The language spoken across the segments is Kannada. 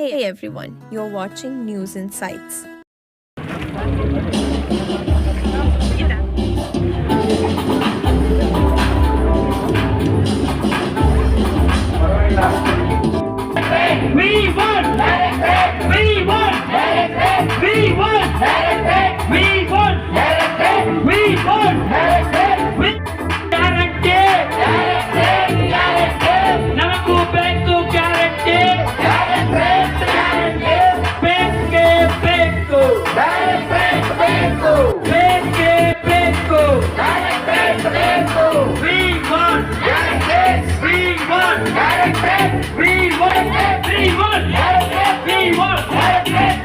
Hey everyone, you're watching News Insights. We won! We won! We won!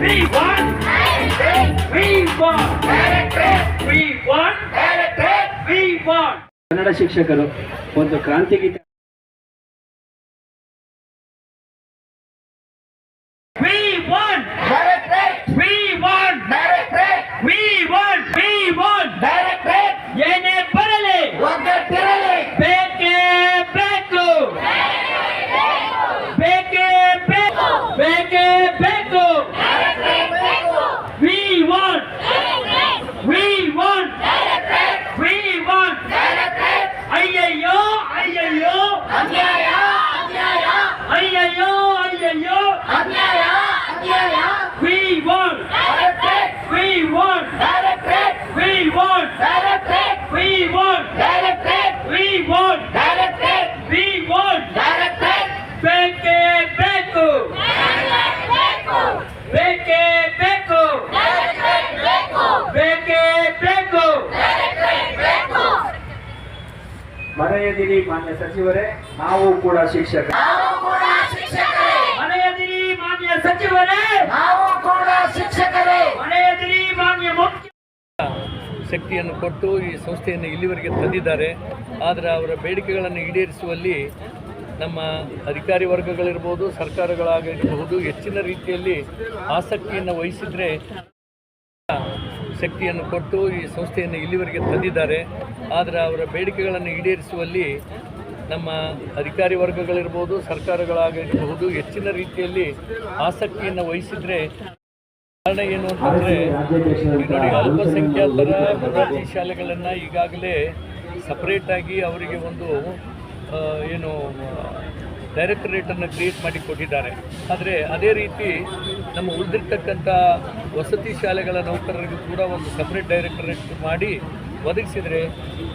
We won! We won! We won! We won! Kannada ಶಿಕ್ಷಕರು ಒಂದು ಕ್ರಾಂತಿಗೀತೆ We won! We won! We won! We won! ಏನೇ ಬರಲಿ ಬೇಕೇ ಬೇಕು ಬೇಕೇ ಬೇಕು ಬೇಕೇ ಬೇಕು We won! We won! We won! ಅಯ್ಯಯ್ಯೋ ಅಯ್ಯಯ್ಯೋ ಅಯ್ಯಯ್ಯೋ ಅಯ್ಯಯ್ಯೋ We won! We won! We won! We won! We won! We won! ಬೇಕೇ ಬೇಕು ಬೇಕೇ ಬೇಕು ಬೇಕೇ ಬೇಕು ಮರೆಯದಿರಿ ಮಾನ್ಯ ಸಚಿವರೇ ನಾವು ಕೂಡ ಶಿಕ್ಷಕ ಮನೆಯದಿರಿ ಮಾನ್ಯ ಸಚಿವರೇ. ಮನೆಯದಿರಿ ಮಾನ್ಯ ಮುಖ್ಯ ಶಕ್ತಿಯನ್ನು ಕೊಟ್ಟು ಈ ಸಂಸ್ಥೆಯನ್ನು ಇಲ್ಲಿವರೆಗೆ ತಂದಿದ್ದಾರೆ. ಆದರೆ ಅವರ ಬೇಡಿಕೆಗಳನ್ನು ಈಡೇರಿಸುವಲ್ಲಿ ನಮ್ಮ ಅಧಿಕಾರಿ ವರ್ಗಗಳಿರ್ಬೋದು ಸರ್ಕಾರಗಳಾಗಿರಬಹುದು ಹೆಚ್ಚಿನ ರೀತಿಯಲ್ಲಿ ಆಸಕ್ತಿಯನ್ನು ವಹಿಸಿದರೆ ಶಕ್ತಿಯನ್ನು ಕೊಟ್ಟು ಈ ಸಂಸ್ಥೆಯನ್ನು ಇಲ್ಲಿವರೆಗೆ ತಂದಿದ್ದಾರೆ. ಆದರೆ ಅವರ ಬೇಡಿಕೆಗಳನ್ನು ಈಡೇರಿಸುವಲ್ಲಿ ನಮ್ಮ ಅಧಿಕಾರಿ ವರ್ಗಗಳಿರ್ಬೋದು ಸರ್ಕಾರಗಳಾಗಿರಬಹುದು ಹೆಚ್ಚಿನ ರೀತಿಯಲ್ಲಿ ಆಸಕ್ತಿಯನ್ನು ವಹಿಸಿದರೆ ಕಾರಣ ಏನು ಅಂತಂದರೆ ನೋಡಿ, ಅಲ್ಪಸಂಖ್ಯಾತರ ಮೊರಾರ್ಜಿ ಶಾಲೆಗಳನ್ನು ಈಗಾಗಲೇ ಸಪ್ರೇಟಾಗಿ ಅವರಿಗೆ ಒಂದು ಏನು ಡೈರೆಕ್ಟರೇಟನ್ನು ಕ್ರಿಯೇಟ್ ಮಾಡಿ ಕೊಟ್ಟಿದ್ದಾರೆ. ಆದರೆ ಅದೇ ರೀತಿ ನಮ್ಮ ಉಳಿದಿರ್ತಕ್ಕಂಥ ವಸತಿ ಶಾಲೆಗಳ ನೌಕರರಿಗೂ ಕೂಡ ಒಂದು ಸಪ್ರೇಟ್ ಡೈರೆಕ್ಟರೇಟ್ ಮಾಡಿ ಒದಗಿಸಿದರೆ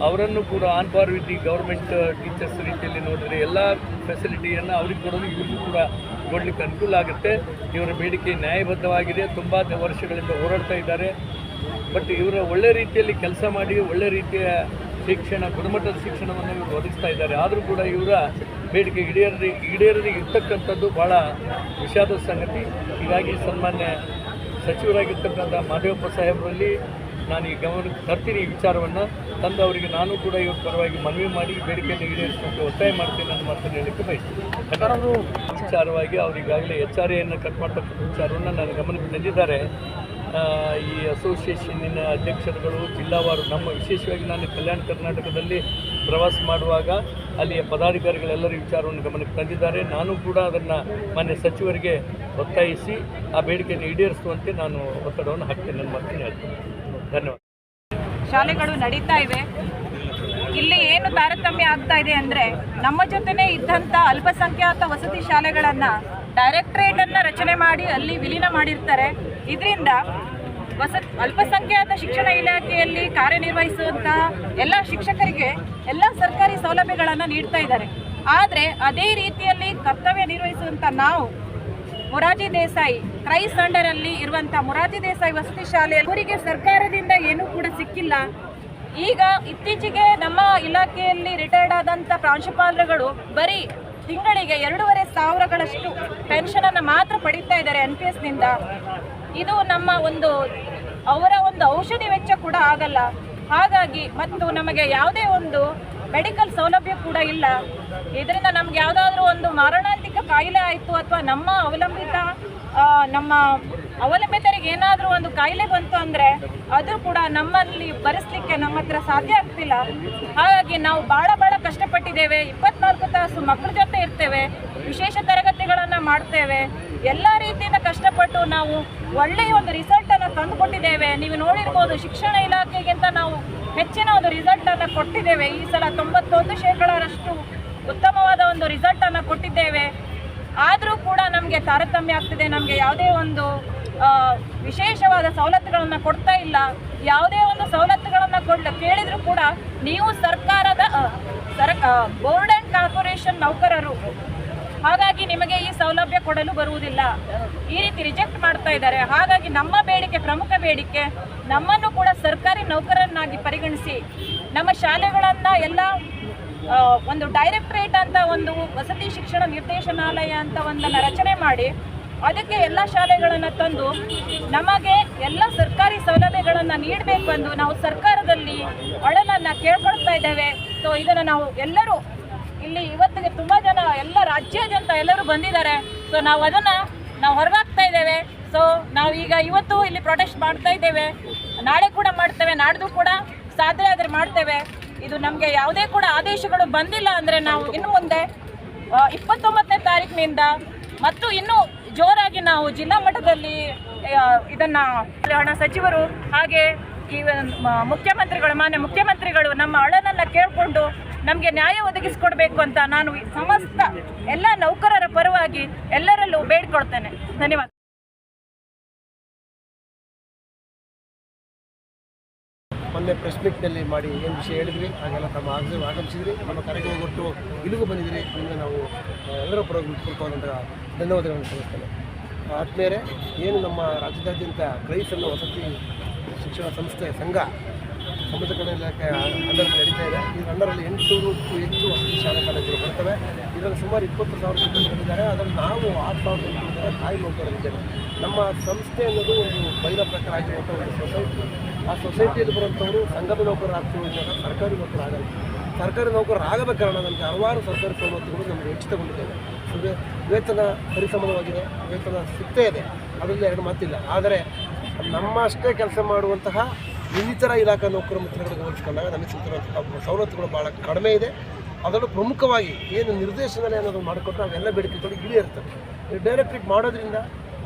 ಅವರನ್ನು ಕೂಡ ಆನ್ ಪಾರ್ ವಿತ್ ದಿ ಗೌರ್ಮೆಂಟ್ ಟೀಚರ್ಸ್ ರೀತಿಯಲ್ಲಿ ನೋಡಿದರೆ ಎಲ್ಲ ಫೆಸಿಲಿಟಿಯನ್ನು ಅವ್ರಿಗೆ ಕೊಡೋದು ಇವ್ರಿಗೂ ಕೂಡ ಕೊಡಲಿಕ್ಕೆ ಅನುಕೂಲ ಆಗುತ್ತೆ. ಇವರ ಬೇಡಿಕೆ ನ್ಯಾಯಬದ್ಧವಾಗಿದೆ. ತುಂಬ ವರ್ಷಗಳಿಂದ ಹೋರಾಡ್ತಾ ಇದ್ದಾರೆ. ಬಟ್ ಇವರ ಒಳ್ಳೆ ರೀತಿಯಲ್ಲಿ ಕೆಲಸ ಮಾಡಿ ಒಳ್ಳೆ ರೀತಿಯ ಶಿಕ್ಷಣ, ಗುಣಮಟ್ಟದ ಶಿಕ್ಷಣವನ್ನು ಇವರು ಒದಗಿಸ್ತಾ ಇದ್ದಾರೆ. ಆದರೂ ಕೂಡ ಇವರ ಬೇಡಿಕೆ ಈಡೇರದೆ ಈಡೇರದೆ ಇರ್ತಕ್ಕಂಥದ್ದು ಭಾಳ ವಿಷಾದ ಸಂಗತಿ. ಹೀಗಾಗಿ ಸನ್ಮಾನ್ಯ ಸಚಿವರಾಗಿರ್ತಕ್ಕಂಥ ಮಾದೇವಪ್ಪ ಸಾಹೇಬರಲ್ಲಿ ನಾನು ಈ ಗಮನಕ್ಕೆ ತರ್ತೀನಿ ಈ ವಿಚಾರವನ್ನು. ತಂದು ಅವರಿಗೆ ನಾನು ಕೂಡ ಇವ್ರ ಪರವಾಗಿ ಮನವಿ ಮಾಡಿ ಬೇಡಿಕೆಯನ್ನು ಈಡೇರಿಸುವಂತೆ ಒತ್ತಾಯ ಮಾಡ್ತೀನಿ ನನ್ನ ಮಾತನ್ನು ಹೇಳಲಿಕ್ಕೆ ಬಯಸ್ತೀನಿ. ವಿಚಾರವಾಗಿ ಅವರಿಗಾಗಲೇ ಎಚ್ ಆರ್ ಎಯನ್ನು ಕಟ್ ಮಾಡ್ತಕ್ಕಂಥ ವಿಚಾರವನ್ನು ನನ್ನ ಗಮನಕ್ಕೆ ತಂದಿದ್ದಾರೆ. ಈ ಅಸೋಸಿಯೇಷನ್ನಿನ ಅಧ್ಯಕ್ಷರುಗಳು ಜಿಲ್ಲಾವಾರು ನಮ್ಮ ವಿಶೇಷವಾಗಿ ನಾನು ಕಲ್ಯಾಣ ಕರ್ನಾಟಕದಲ್ಲಿ ಪ್ರವಾಸ ಮಾಡುವಾಗ ಅಲ್ಲಿಯ ಪದಾಧಿಕಾರಿಗಳೆಲ್ಲರೂ ವಿಚಾರವನ್ನು ಗಮನಕ್ಕೆ ತಂದಿದ್ದಾರೆ. ನಾನು ಕೂಡ ಅದನ್ನು ಮಾನ್ಯ ಸಚಿವರಿಗೆ ಒತ್ತಾಯಿಸಿ ಆ ಬೇಡಿಕೆಯನ್ನು ಈಡೇರಿಸುವಂತೆ ನಾನು ಒತ್ತಡವನ್ನು ಹಾಕ್ತೇನೆ. ನನ್ನ ಮಾತನ್ನು ಹೇಳ್ತೇನೆ. ಧನ್ಯವಾದ. ಶಾಲೆಗಳು ನಡೀತಾ ಇವೆ. ಇಲ್ಲಿ ಏನು ತಾರತಮ್ಯ ಆಗ್ತಾ ಇದೆ ಅಂದರೆ ನಮ್ಮ ಜೊತೆನೇ ಇದ್ದಂಥ ಅಲ್ಪಸಂಖ್ಯಾತ ವಸತಿ ಶಾಲೆಗಳನ್ನು ಡೈರೆಕ್ಟ್ರೇಟನ್ನು ರಚನೆ ಮಾಡಿ ಅಲ್ಲಿ ವಿಲೀನ ಮಾಡಿರ್ತಾರೆ. ಇದರಿಂದ ವಸ ಅಲ್ಪಸಂಖ್ಯಾತ ಶಿಕ್ಷಣ ಇಲಾಖೆಯಲ್ಲಿ ಕಾರ್ಯನಿರ್ವಹಿಸುವಂತಹ ಎಲ್ಲ ಶಿಕ್ಷಕರಿಗೆ ಎಲ್ಲ ಸರ್ಕಾರಿ ಸೌಲಭ್ಯಗಳನ್ನು ನೀಡ್ತಾ ಇದ್ದಾರೆ. ಆದರೆ ಅದೇ ರೀತಿಯಲ್ಲಿ ಕರ್ತವ್ಯ ನಿರ್ವಹಿಸುವಂಥ ನಾವು ಮೊರಾರ್ಜಿ ದೇಸಾಯಿ ಕ್ರೈಸ್ ಅಂಡರಲ್ಲಿ ಇರುವಂಥ ಮೊರಾರ್ಜಿ ದೇಸಾಯಿ ವಸತಿ ಶಾಲೆ ಅವರಿಗೆ ಸರ್ಕಾರದಿಂದ ಏನೂ ಕೂಡ ಸಿಕ್ಕಿಲ್ಲ. ಈಗ ಇತ್ತೀಚೆಗೆ ನಮ್ಮ ಇಲಾಖೆಯಲ್ಲಿ ರಿಟೈರ್ಡ್ ಆದಂಥ ಪ್ರಾಂಶುಪಾಲರುಗಳು ಬರೀ ತಿಂಗಳಿಗೆ ಎರಡೂವರೆ ಸಾವಿರಗಳಷ್ಟು ಪೆನ್ಷನನ್ನು ಮಾತ್ರ ಪಡೀತಾ ಇದ್ದಾರೆ ಎನ್ ಪಿ ಎಸ್ನಿಂದ ಇದು ನಮ್ಮ ಒಂದು ಅವರ ಒಂದು ಔಷಧಿ ವೆಚ್ಚ ಕೂಡ ಆಗಲ್ಲ. ಹಾಗಾಗಿ ಮತ್ತು ನಮಗೆ ಯಾವುದೇ ಒಂದು ಮೆಡಿಕಲ್ ಸೌಲಭ್ಯ ಕೂಡ ಇಲ್ಲ. ಇದರಿಂದ ನಮ್ಗೆ ಯಾವುದಾದ್ರೂ ಒಂದು ಮಾರಣಾಂತಿಕ ಕಾಯಿಲೆ ಆಯಿತು ಅಥವಾ ನಮ್ಮ ಅವಲಂಬಿತ ನಮ್ಮ ಅವಲಂಬಿತರಿಗೆ ಏನಾದರೂ ಒಂದು ಕಾಯಿಲೆ ಬಂತು ಅಂದರೆ ಅದು ಕೂಡ ನಮ್ಮಲ್ಲಿ ಭರಿಸ್ಲಿಕ್ಕೆ ನಮ್ಮ ಹತ್ರ ಸಾಧ್ಯ ಆಗ್ತಿಲ್ಲ. ಹಾಗಾಗಿ ನಾವು ಭಾಳ ಭಾಳ ಕಷ್ಟಪಟ್ಟಿದ್ದೇವೆ. ಇಪ್ಪತ್ನಾಲ್ಕು ತಾಸು ಮಕ್ಕಳ ಜೊತೆ ಇರ್ತೇವೆ. ವಿಶೇಷ ತರಗತಿಗಳನ್ನು ಮಾಡ್ತೇವೆ. ಎಲ್ಲ ರೀತಿಯಿಂದ ಕಷ್ಟಪಟ್ಟು ನಾವು ಒಳ್ಳೆಯ ಒಂದು ರಿಸಲ್ಟನ್ನು ತಂದುಕೊಟ್ಟಿದ್ದೇವೆ. ನೀವು ನೋಡಿರ್ಬೋದು ಶಿಕ್ಷಣ ಇಲಾಖೆಗಿಂತ ನಾವು ಹೆಚ್ಚಿನ ಒಂದು ರಿಸಲ್ಟನ್ನು ಕೊಟ್ಟಿದ್ದೇವೆ. ಈ ಸಲ ತೊಂಬತ್ತೊಂದು ಶೇಕಡರಷ್ಟು ಉತ್ತಮವಾದ ಒಂದು ರಿಸಲ್ಟನ್ನು ಕೊಟ್ಟಿದ್ದೇವೆ. ಆದರೂ ಕೂಡ ನಮಗೆ ತಾರತಮ್ಯ ಆಗ್ತಿದೆ. ನಮಗೆ ಯಾವುದೇ ಒಂದು ವಿಶೇಷವಾದ ಸವಲತ್ತುಗಳನ್ನು ಕೊಡ್ತಾ ಇಲ್ಲ. ಯಾವುದೇ ಒಂದು ಸವಲತ್ತುಗಳನ್ನು ಕೊಡ್ ಕೇಳಿದರೂ ಕೂಡ ನೀವು ಸರ್ಕಾರದ ಸರ್ ಬೋರ್ಡ್ ಆ್ಯಂಡ್ ಕಾರ್ಪೊರೇಷನ್ ನೌಕರರು ಹಾಗಾಗಿ ನಿಮಗೆ ಈ ಸೌಲಭ್ಯ ಕೊಡಲು ಬರುವುದಿಲ್ಲ. ಈ ರೀತಿ ರಿಜೆಕ್ಟ್ ಮಾಡ್ತಾ ಇದ್ದಾರೆ. ಹಾಗಾಗಿ ನಮ್ಮ ಬೇಡಿಕೆ, ಪ್ರಮುಖ ಬೇಡಿಕೆ, ನಮ್ಮನ್ನು ಕೂಡ ಸರ್ಕಾರಿ ನೌಕರನ್ನಾಗಿ ಪರಿಗಣಿಸಿ, ನಮ್ಮ ಶಾಲೆಗಳನ್ನು ಎಲ್ಲ ಒಂದು ಡೈರೆಕ್ಟ್ರೇಟ್ ಅಂತ ಒಂದು ವಸತಿ ಶಿಕ್ಷಣ ನಿರ್ದೇಶನಾಲಯ ಅಂತ ಒಂದನ್ನು ರಚನೆ ಮಾಡಿ, ಅದಕ್ಕೆ ಎಲ್ಲ ಶಾಲೆಗಳನ್ನು ತಂದು, ನಮಗೆ ಎಲ್ಲ ಸರ್ಕಾರಿ ಸೌಲಭ್ಯಗಳನ್ನು ನೀಡಬೇಕು ಎಂದು ನಾವು ಸರ್ಕಾರದಲ್ಲಿ ಅಳಲನ್ನು ಕೇಳ್ಕೊಳ್ತಾ ಇದ್ದೇವೆ. ಸೊ ಇದನ್ನು ನಾವು ಎಲ್ಲರೂ ಇಲ್ಲಿ ಇವತ್ತಿಗೆ ತುಂಬ ಜನ, ಎಲ್ಲ ರಾಜ್ಯಾದ್ಯಂತ ಎಲ್ಲರೂ ಬಂದಿದ್ದಾರೆ. ಸೊ ನಾವು ಅದನ್ನು ನಾವು ಹೊರಗಾಗ್ತಾ ಇದ್ದೇವೆ. ಸೊ ನಾವು ಈಗ ಇವತ್ತು ಇಲ್ಲಿ ಪ್ರೊಟೆಸ್ಟ್ ಮಾಡ್ತಾ ಇದ್ದೇವೆ. ನಾಳೆ ಕೂಡ ಮಾಡ್ತೇವೆ, ನಾಡ್ದು ಕೂಡ ಸಾಧ್ಯ ಆದರೆ ಮಾಡ್ತೇವೆ. ಇದು ನಮಗೆ ಯಾವುದೇ ಕೂಡ ಆದೇಶಗಳು ಬಂದಿಲ್ಲ ಅಂದರೆ ನಾವು ಇನ್ನು ಮುಂದೆ ಇಪ್ಪತ್ತೊಂಬತ್ತನೇ ತಾರೀಕಿನಿಂದ ಮತ್ತು ಇನ್ನೂ ಜೋರಾಗಿ ನಾವು ಜಿಲ್ಲಾ ಮಟ್ಟದಲ್ಲಿ ಇದನ್ನು ಹಣ ಸಚಿವರು ಹಾಗೆ ಈ ಮುಖ್ಯಮಂತ್ರಿಗಳು, ಮಾನ್ಯ ಮುಖ್ಯಮಂತ್ರಿಗಳು ನಮ್ಮ ಅಳನನ್ನು ಕೇಳಿಕೊಂಡು ನಮಗೆ ನ್ಯಾಯ ಒದಗಿಸಿಕೊಡ್ಬೇಕು ಅಂತ ನಾನು ಸಮಸ್ತ ಎಲ್ಲ ನೌಕರರ ಪರವಾಗಿ ಎಲ್ಲರಲ್ಲೂ ಬೇಡ್ಕೊಳ್ತೇನೆ. ಧನ್ಯವಾದ. ಮೊನ್ನೆ ಪ್ರೆಸ್ ಮೀಟ್ನಲ್ಲಿ ಮಾಡಿ ಏನು ವಿಷಯ ಹೇಳಿದ್ರಿ? ಹಾಗೆಲ್ಲ ತಮ್ಮ ಆಗಿ ಆಗಮಿಸಿದ್ರಿ. ನಮ್ಮ ಕರೆಗೆ ಒಟ್ಟು ಇಲ್ಲಿಗೂ ಬಂದಿದ್ರಿ. ನಿಮಗೆ ನಾವು ಎಲ್ಲರ ಪೂರ್ವಕವಾದಂಥ ಧನ್ಯವಾದಗಳನ್ನು ಸಲ್ಲಿಸ್ತೇನೆ. ಆದ್ಮೇಲೆ ಏನು ನಮ್ಮ ರಾಜ್ಯದಾದ್ಯಂತ ಕ್ರೈಸ್ ಅನ್ನೋ ವಸತಿ ಶಿಕ್ಷಣ ಸಂಸ್ಥೆ ಸಂಘ ಸಮಾಜ ಕಲ್ಯಾಣ ಇಲಾಖೆ ಅಂಡರ್ನಲ್ಲಿ ನಡೀತಾ ಇದೆ. ಈ ಅಂಡರಲ್ಲಿ ಎಂಟುನೂರಕ್ಕೂ ಹೆಚ್ಚು ವಸತಿ ಶಾಲಾ ಕಾಲೇಜುಗಳು ಬರ್ತವೆ. ಇದರಲ್ಲಿ ಸುಮಾರು ಇಪ್ಪತ್ತು ಸಾವಿರ ಸಿಬ್ಬಂದಿಗಳಿದ್ದಾರೆ ಅದನ್ನು ನಾವು ಆರು ಸಾವಿರ ಸಿಬ್ಬಂದಿದ್ದಾರೆ ತಾಯಿ ನೌಕರರಿದ್ದೇವೆ ನಮ್ಮ ಸಂಸ್ಥೆ ಅನ್ನೋದು ಒಂದು ಬೈಲ ಪ್ರಕಾರ ಆಗಿರುವಂಥ ಒಂದು ಸೊಸೈಟಿ ಆ ಸೊಸೈಟಿಯಲ್ಲಿ ಬರುವಂಥವರು ಸಂಘದ ನೌಕರರಾಗ್ತೀವಿ ಅಂತ ಸರ್ಕಾರಿ ನೌಕರರಾಗಲ್ಲ ಸರ್ಕಾರಿ ನೌಕರರಾಗದ ಕಾರಣ ನಮಗೆ ಹಲವಾರು ಸರ್ಕಾರಿ ಸವಲತ್ತುಗಳು ನಮಗೆ ಹೆಚ್ಚಿತಗೊಂಡಿದ್ದೇವೆ ವೇತನ ಸರಿಸಮಾನವಾಗಿದೆ ವೇತನ ಸಿಗ್ತೇ ಇದೆ. ಅದರಲ್ಲಿ ಎರಡು ಮಾತಿಲ್ಲ. ಆದರೆ ನಮ್ಮಷ್ಟೇ ಕೆಲಸ ಮಾಡುವಂತಹ ಇನ್ನಿತರ ಇಲಾಖಾ ನೌಕರ ಮಿತ್ರಗಳಿಗೆ ಹೋಲಿಸ್ಕೊಂಡಾಗ ನಮಗೆ ಸಿಗ್ತಿರೋ ಸವಲತ್ತುಗಳು ಭಾಳ ಕಡಿಮೆ ಇದೆ. ಅದರಲ್ಲೂ ಪ್ರಮುಖವಾಗಿ ಏನು ನಿರ್ದೇಶನದಲ್ಲಿ ಅನ್ನೋದು ಮಾಡಿಕೊಟ್ಟು ಅವೆಲ್ಲ ಬೇಡಿಕೆಗಳು ಈ ಡೈರೆಕ್ಟ್ರಿಗೆ ಮಾಡೋದ್ರಿಂದ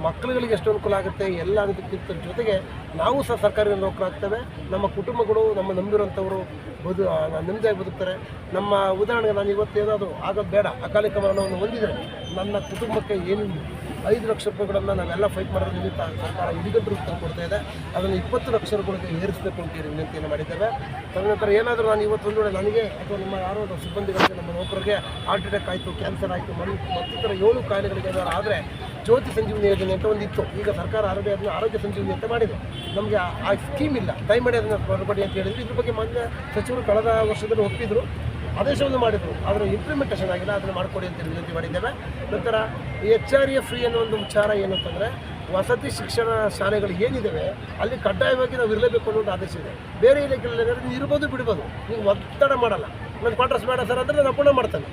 ಮಕ್ಕಳುಗಳಿಗೆ ಎಷ್ಟು ಅನುಕೂಲ ಆಗುತ್ತೆ, ಎಲ್ಲ ಅನ್ನೋದಕ್ಕಿಂತ ಜೊತೆಗೆ ನಾವು ಸಹ ಸರ್ಕಾರಿ ನೌಕರ ಆಗ್ತೇವೆ ನಮ್ಮ ಕುಟುಂಬಗಳು, ನಮ್ಮ ನಂಬಿರುವಂಥವರು ಬದು ನೆಮ್ಮದಿಯಾಗಿ ಬದುಕ್ತಾರೆ. ನಮ್ಮ ಉದಾಹರಣೆಗೆ ನಾನು ಇವತ್ತು ಏನಾದರೂ ಆಗೋದು ಬೇಡ. ಅಕಾಲಿಕ ಮರಣವನ್ನು ಹೊಂದಿದರೆ ನನ್ನ ಕುಟುಂಬಕ್ಕೆ ಏನು ಐದು ಲಕ್ಷ ರೂಪಾಯಿಗಳನ್ನು ನಾವೆಲ್ಲ ಫೈಟ್ ಮಾಡೋದ್ರ ನಿಮಿತ್ತ ಸರ್ಕಾರ ಇಡಿಗಟ್ಟು ರೂಪ ಕೊಡ್ತಾ ಇದೆ. ಅದನ್ನು ಇಪ್ಪತ್ತು ಲಕ್ಷ ರೂಪಾಯಿಗೆ ಏರಿಸಬೇಕು ಅಂತ ಹೇಳಿ ವಿನಂತಿಯನ್ನು ಮಾಡಿದ್ದೇವೆ. ತದನಂತರ ಏನಾದರೂ ನಾನು ಇವತ್ತು ಒಂದು ವೇಳೆ ನನಗೆ ಅಥವಾ ನಮ್ಮ ಯಾರೋ ಸಿಬ್ಬಂದಿಗಳಿಗೆ, ನಮ್ಮ ನೌಕರರಿಗೆ ಹಾರ್ಟ್ ಅಟ್ಯಾಕ್ ಆಯಿತು ಕ್ಯಾನ್ಸರ್ ಆಯಿತು ಮನೆ ಮತ್ತಿತರ ಏಳು ಕಾಯಿಲೆಗಳಿಗೆ ಏನಾದ್ರು ಆದರೆ ಜ್ಯೋತಿ ಸಂಜೀವನಿ ಯೋಜನೆ ಅಂತ ಒಂದು ಇತ್ತು. ಈಗ ಸರ್ಕಾರ ಆರೋಗ್ಯ ಅದನ್ನು ಆರೋಗ್ಯ ಸಂಜೀವನಿ ಅಂತ ಮಾಡಿದೆ. ನಮಗೆ ಆ- ಆ ಸ್ಕೀಮ್ ಇಲ್ಲ. ದಯಮಾಡಿ ಅದನ್ನು ಹೊರಬಡಿ ಅಂತ ಹೇಳಿದ್ರು. ಇದ್ರ ಬಗ್ಗೆ ಮಾನ್ಯ ಸಚಿವರು ಕಳೆದ ವರ್ಷದಲ್ಲಿ ಒಪ್ಪಿದ್ರು. ಆದೇಶವನ್ನು ಮಾಡಿದರು. ಆದರೆ ಇಂಪ್ಲಿಮೆಂಟೇಷನ್ ಆಗಿಲ್ಲ. ಅದನ್ನು ಮಾಡಿಕೊಡಿ ಅಂತ ವಿನಂತಿ ಮಾಡಿದ್ದೇವೆ. ನಂತರ ಎಚ್ ಆರ್ ಎಫ್ ಫ್ರೀ ಅನ್ನೋ ಒಂದು ವಿಚಾರ ಏನಂತಂದರೆ ವಸತಿ ಶಿಕ್ಷಣ ಶಾಲೆಗಳು ಏನಿದ್ದಾವೆ ಅಲ್ಲಿ ಕಡ್ಡಾಯವಾಗಿ ನಾವು ಇರಲೇಬೇಕು ಅನ್ನೋ ಒಂದು ಆದೇಶ ಇದೆ. ಬೇರೆ ಇಲಾಖೆಗಳಲ್ಲಿ ನೀವು ಇರ್ಬೋದು, ಬಿಡ್ಬೋದು. ನೀವು ಒತ್ತಡ ಮಾಡಲ್ಲ. ನನ್ನ ಕ್ವಾರ್ಟರ್ಸ್ ಬೇಡ ಸರ್ ಅಂದರೆ ನಾನು ಅಪೂರ್ಣ ಮಾಡ್ತಾನೆ.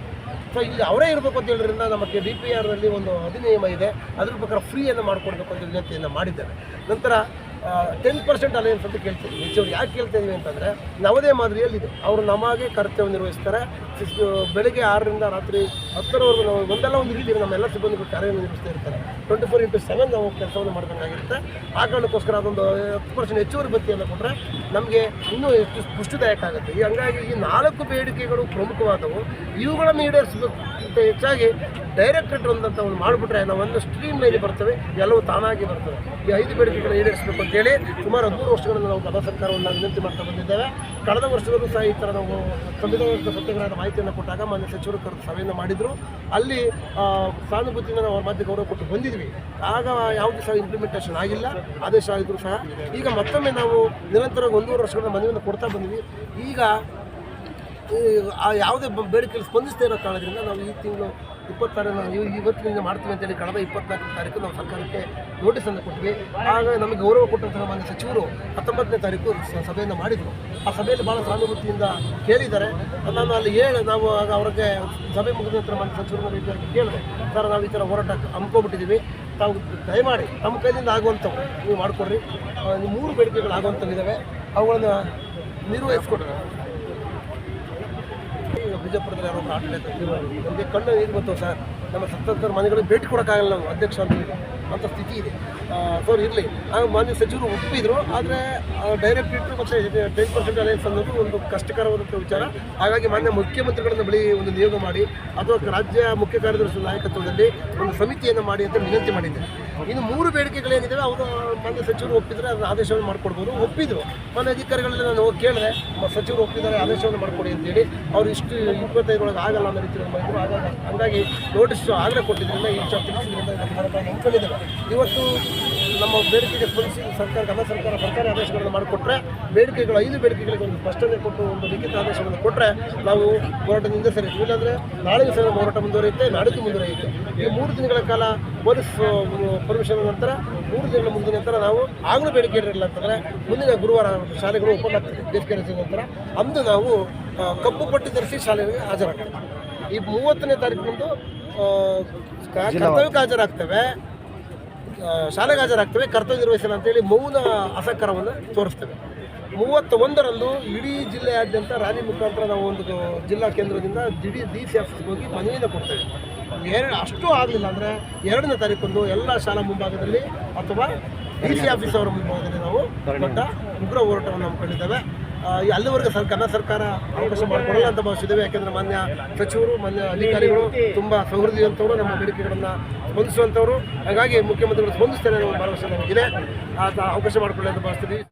ಸೊ ಇಲ್ಲಿ ಅವರೇ ಇರಬೇಕು ಅಂತ ಹೇಳಿದ್ರಿಂದ ನಮಗೆ ಡಿ ಪಿ ಆರ್ನಲ್ಲಿ ಒಂದು ಅಧಿನಿಯಮ ಇದೆ. ಅದ್ರ ಪ್ರಕಾರ ಫ್ರೀಯನ್ನು ಮಾಡಿಕೊಡ್ಬೇಕು ಅಂತ ವಿನಂತಿಯನ್ನು ಮಾಡಿದ್ದೇವೆ. ನಂತರ ಟೆನ್ ಪರ್ಸೆಂಟ್ ಅಲಯನ್ಸ್ ಅಂತ ಕೇಳ್ತೀವಿ ಹೆಚ್ಚು ಯಾಕೆ ಕೇಳ್ತಾ ಇದೀವಿ ಅಂತಂದರೆ ನವದೇ ಮಾದರಿಯಲ್ಲಿದೆ. ಅವರು ನಮಗೆ ಕರ್ತವ್ಯ ನಿರ್ವಹಿಸ್ತಾರೆ. ಬೆಳಗ್ಗೆ ಆರರಿಂದ ರಾತ್ರಿ ಹತ್ತರವರೆಗೂ ನಾವು ಒಂದಲ್ಲ ಒಂದು ರೀತಿ ನಮ್ಮೆಲ್ಲ ಸಿಬ್ಬಂದಿಗಳು ಕಾರ್ಯನಿರ್ವಹಿಸ್ತಾ ಇರ್ತಾರೆ. ಟ್ವೆಂಟಿ ಫೋರ್ ಇಂಟು ಸೆವೆನ್ ನಾವು ಕೆಲಸವನ್ನು ಮಾಡಬೇಕಾಗಿರುತ್ತೆ ಆ ಕಾರಣಕ್ಕೋಸ್ಕರ ಅದೊಂದು ಹತ್ತು ಪರ್ಸೆಂಟ್ ಹೆಚ್ಚುವರಿ ಬತ್ತಿಯನ್ನು ಕೊಟ್ಟರೆ ನಮಗೆ ಇನ್ನೂ ಹೆಚ್ಚು ಪುಷ್ಟಿದಾಯಕ ಆಗುತ್ತೆ ಈ ಹಂಗಾಗಿ ಈ ನಾಲ್ಕು ಬೇಡಿಕೆಗಳು ಪ್ರಮುಖವಾದವು. ಇವುಗಳನ್ನು ಈಡೇರಿಸಬೇಕು ಅಂತ ಹೆಚ್ಚಾಗಿ ಡೈರೆಕ್ಟರ್ ಒಂದಂತ ಒಂದು ಮಾಡಿಬಿಟ್ರೆ ನಾವು ಒಂದು ಸ್ಟ್ರೀಮ್ ಲೈನ್ ಬರ್ತವೆ, ಎಲ್ಲವೂ ತಾನಾಗಿ ಬರ್ತವೆ ಈ ಐದು ಬೇಡಿಕೆಗಳನ್ನು ಈಡೇರಿಸಬೇಕು ಅಂತೇಳಿ ಸುಮಾರು ಹದಿಮೂರು ವರ್ಷಗಳಿಂದ ನಾವು ಕರ್ನಾಟಕ ಸರ್ಕಾರವನ್ನು ವಿನಂತಿ ಮಾಡ್ತಾ ಬಂದಿದ್ದೇವೆ. ಕಳೆದ ವರ್ಷದಲ್ಲೂ ಸಹ ಈ ಥರ ನಾವು ಸಂವಿಧಾನದ ಸತ್ಯಗ್ರಹದ ಮಾಹಿತಿಯನ್ನು ಕೊಟ್ಟಾಗ ಮಾನ್ಯ ಸಚಿವರು ಕರೆದು ಸಭೆಯನ್ನು ಮಾಡಿದರು. ಅಲ್ಲಿ ಆ, ಸಾನುಭೂತಿಯಿಂದ ನಾವು ಅವ್ರ ಮಧ್ಯೆ ಗೌರವ ಕೊಟ್ಟು ಬಂದಿದ್ವಿ. ಆಗ ಯಾವುದೇ ಸಹ ಇಂಪ್ಲಿಮೆಂಟೇಷನ್ ಆಗಿಲ್ಲ. ಆದೇಶ ಆಗಿದ್ರು ಸಹ. ಈಗ ಮತ್ತೊಮ್ಮೆ ನಾವು ನಿರಂತರವಾಗಿ ಒಂದೂವರೆ ವರ್ಷಗಳ ಮನವಿಯನ್ನು ಕೊಡ್ತಾ ಬಂದ್ವಿ. ಈಗ ಆ ಯಾವುದೇ ಬೇಡಿಕೆಯಲ್ಲಿ ಸ್ಪಂದಿಸ್ತಾ ಇರೋ ಕಾರಣದಿಂದ ನಾವು ಈ ತಿಂಗಳು ಇಪ್ಪತ್ತಾರನ ಇವ್- ಇವತ್ತಿನಿಂದ ಮಾಡ್ತೀವಿ ಅಂತೇಳಿ ಕಳೆದ ಇಪ್ಪತ್ನಾಲ್ಕನೇ ತಾರೀಕು ನಾವು ಸರ್ಕಾರಕ್ಕೆ ನೋಟಿಸನ್ನು ಕೊಟ್ವಿ ಆಗ ನಮಗೆ ಗೌರವ ಕೊಟ್ಟಂತಹ ಮಾನ್ಯ ಸಚಿವರು ಹತ್ತೊಂಬತ್ತನೇ ತಾರೀಕು ಸಭೆಯನ್ನು ಮಾಡಿದರು. ಆ ಸಭೆಯಲ್ಲಿ ಭಾಳ ಸಹಾನುಭೂತಿಯಿಂದ ಕೇಳಿದ್ದಾರೆ. ನಾನು ಅಲ್ಲಿ ಹೇಳಿ, ನಾವು ಆಗ ಅವ್ರಿಗೆ ಸಭೆ ಮುಗಿದ ನಂತರ ಮಾನ್ಯ ಸಚಿವರು ಕೇಳಿದೆ. ಸರ್, ನಾವು ಈ ಥರ ಹೋರಾಟ ಹಮ್ಮಿಕೊಂಡ್ಬಿಟ್ಟಿದ್ದೀವಿ. ತಾವು ದಯಮಾಡಿ ನಮ್ಮ ಕೈಯಿಂದ ಆಗುವಂಥವು ನೀವು ಮಾಡಿಕೊಡ್ರಿ. ಮೂರು ಬೇಡಿಕೆಗಳು ಆಗುವಂಥವಿದ್ದಾವೆ ಅವುಗಳನ್ನು ನಿರ್ವಹಿಸ್ಕೊಡ್ರಿ. ಈಗ ಬಿಜಾಪುರದಲ್ಲಿ ಯಾರೋ ಆಡಳಿತ ನಮಗೆ ಕಣ್ಣು ಏನು ಗೊತ್ತು ಸರ್? ನಮ್ಮ ಸತ್ತಂತರ ಮನೆಗಳಿಗೆ ಭೇಟಿ ಕೊಡೋಕ್ಕಾಗಲ್ಲ ನಾವು, ಅಧ್ಯಕ್ಷ ಅಂತ ಅಂಥ ಸ್ಥಿತಿ ಇದೆ. ಸೊ ಇರಲಿ. ಆಗ ಮಾನ್ಯ ಸಚಿವರು ಒಪ್ಪಿದ್ರು, ಆದರೆ ಡೈರೆಕ್ಟ್ ಮತ್ತು ಟೆನ್ ಪರ್ಸೆಂಟ್ ಅಲೈನ್ಸ್ ಅನ್ನೋದು ಒಂದು ಕಷ್ಟಕರವಾದಂಥ ವಿಚಾರ. ಹಾಗಾಗಿ ಮಾನ್ಯ ಮುಖ್ಯಮಂತ್ರಿಗಳನ್ನು ಬಳಿ ಒಂದು ನಿಯೋಗ ಮಾಡಿ, ಅಥವಾ ರಾಜ್ಯ ಮುಖ್ಯ ಕಾರ್ಯದರ್ಶಿ ನಾಯಕತ್ವದಲ್ಲಿ ಒಂದು ಸಮಿತಿಯನ್ನು ಮಾಡಿ ಅಂತ ವಿನಂತಿ ಮಾಡಿದ್ದೆ ಇನ್ನು ಮೂರು ಬೇಡಿಕೆಗಳೇನಿದ್ದಾವೆ ಅವರು ಮಾನ್ಯ ಸಚಿವರು ಒಪ್ಪಿದರೆ ಅದರ ಆದೇಶವನ್ನು ಮಾಡಿಕೊಡ್ಬೋದು. ಒಪ್ಪಿದ್ರು. ಮಾನ್ಯ ಅಧಿಕಾರಿಗಳಲ್ಲಿ ನಾನು ಹೋಗಿ ಕೇಳಿದೆ ಸಚಿವರು ಒಪ್ಪಿದ್ದಾರೆ, ಆದೇಶವನ್ನು ಮಾಡಿಕೊಡಿ ಅಂತೇಳಿ. ಅವ್ರು ಇಷ್ಟು ಇಪ್ಪತ್ತೈದರೊಳಗೆ ಆಗಲ್ಲ ಅನ್ನೋ ರೀತಿಯಲ್ಲಿ ಮಾಡಿದ್ರು ಹಾಗಾಗಿ ನೋಟಿಸ್ ಆಗಲೇ ಕೊಟ್ಟಿದ್ದರಿಂದ ಈ ವಿಚಾರ ಇವತ್ತು ನಮ್ಮ ಬೇಡಿಕೆಗೆ ಸ್ಪಂದಿಸಿ ಸರ್ಕಾರ ಕನ್ನಡ ಸರ್ಕಾರ ಸರ್ಕಾರಿ ಆದೇಶಗಳನ್ನು ಮಾಡಿಕೊಟ್ರೆ ಬೇಡಿಕೆಗಳು ಐದು ಬೇಡಿಕೆಗಳಿಗೆ ಒಂದು ಸ್ಪಷ್ಟನೆ ಕೊಟ್ಟು ಒಂದು ಲಿಖಿತ ಆದೇಶವನ್ನು ಕೊಟ್ಟರೆ ನಾವು ಹೋರಾಟದಿಂದ ಸರಿ ಇಲ್ಲಾಂದರೆ ನಾಳೆಗೆ ಸಹ ಹೋರಾಟ ಮುಂದುವರಿಯುತ್ತೆ ನಾಡಿದ್ದು ಮುಂದುವರಿಯುತ್ತೆ. ಈ ಮೂರು ದಿನಗಳ ಕಾಲ ಪೊಲೀಸ್ ಪರ್ಮಿಷನ್ ನಂತರ ಮೂರು ದಿನಗಳ ಮುಂದಿನ ನಂತರ ನಾವು ಆಗಲೂ ಬೇಡಿಕೆ ಇರಲಿಲ್ಲ ಅಂತಂದರೆ ಮುಂದಿನ ಗುರುವಾರ ಶಾಲೆಗಳು ಓಪನ್ ಆಗ್ತದೆ ಬೇಸಿಗೆ ರಜೆ ನಂತರ ಅಂದು ನಾವು ಕಬ್ಬು ಕಪ್ಪು ಪಟ್ಟಿ ಧರಿಸಿ ಶಾಲೆಗೆ ಹಾಜರಾಗ್ತೇವೆ. ಈ ಮೂವತ್ತನೇ ತಾರೀಕಿನಂದು ಕರ್ತವ್ಯಕ್ಕೆ ಹಾಜರಾಗ್ತೇವೆ. ಶಾಲೆಗೆ ಹಾಜರಾಗ್ತೇವೆ ಕರ್ತವ್ಯ ನಿರ್ವಹಿಸಲ್ಲ ಅಂತೇಳಿ ಮೌನ ಅಸಕ್ಕರವನ್ನು ತೋರಿಸ್ತೇವೆ ಮೂವತ್ತ ಒಂದರಂದು ಇಡೀ ಜಿಲ್ಲೆಯಾದ್ಯಂತ ರಾಲಿ ಮುಖಾಂತರ ನಾವು ಒಂದು ಜಿಲ್ಲಾ ಕೇಂದ್ರದಿಂದ ದಿಢೀರ್ ಡಿ ಸಿ ಆಫೀಸ್ಗೆ ಹೋಗಿ ಮನವಿಯನ್ನು ಕೊಡ್ತೇವೆ. ಎರಡು ಅಷ್ಟು ಆಗಲಿಲ್ಲ ಅಂದರೆ ಎರಡನೇ ತಾರೀಕೊಂದು ಎಲ್ಲ ಶಾಲಾ ಮುಂಭಾಗದಲ್ಲಿ ಅಥವಾ ಡಿ ಸಿ ಆಫೀಸ್ ಅವರ ಮುಂಭಾಗದಲ್ಲಿ ನಾವು ದೊಡ್ಡ ಉಗ್ರ ಹೋರಾಟವನ್ನು ನಾವು ಈ ಅಲ್ಲಿವರೆಗೆ ಸರ್ ಕನ್ನಡ ಸರ್ಕಾರ ಅವಕಾಶ ಮಾಡಿಕೊಡಲ್ಲ ಅಂತ ಭಾವಿಸಿದ್ದೇವೆ ಯಾಕೆಂದ್ರೆ ಮಾನ್ಯ ಸಚಿವರು, ಮಾನ್ಯ ಅಧಿಕಾರಿಗಳು ತುಂಬ ಸಮೃದ್ಧಿಯಂಥವರು ನಮ್ಮ ಬೇಡಿಕೆಗಳನ್ನು ಸ್ಪಂದಿಸುವಂಥವ್ರು. ಹಾಗಾಗಿ ಮುಖ್ಯಮಂತ್ರಿಗಳು ಸ್ಪಂದಿಸ್ತಾರೆ ಅನ್ನೋ ಭರವಸೆ ನಮಗಿದೆ. ಆ ಅವಕಾಶ ಮಾಡಿಕೊಳ್ಳಿ ಅಂತ ಭಾವಿಸ್ತೀವಿ.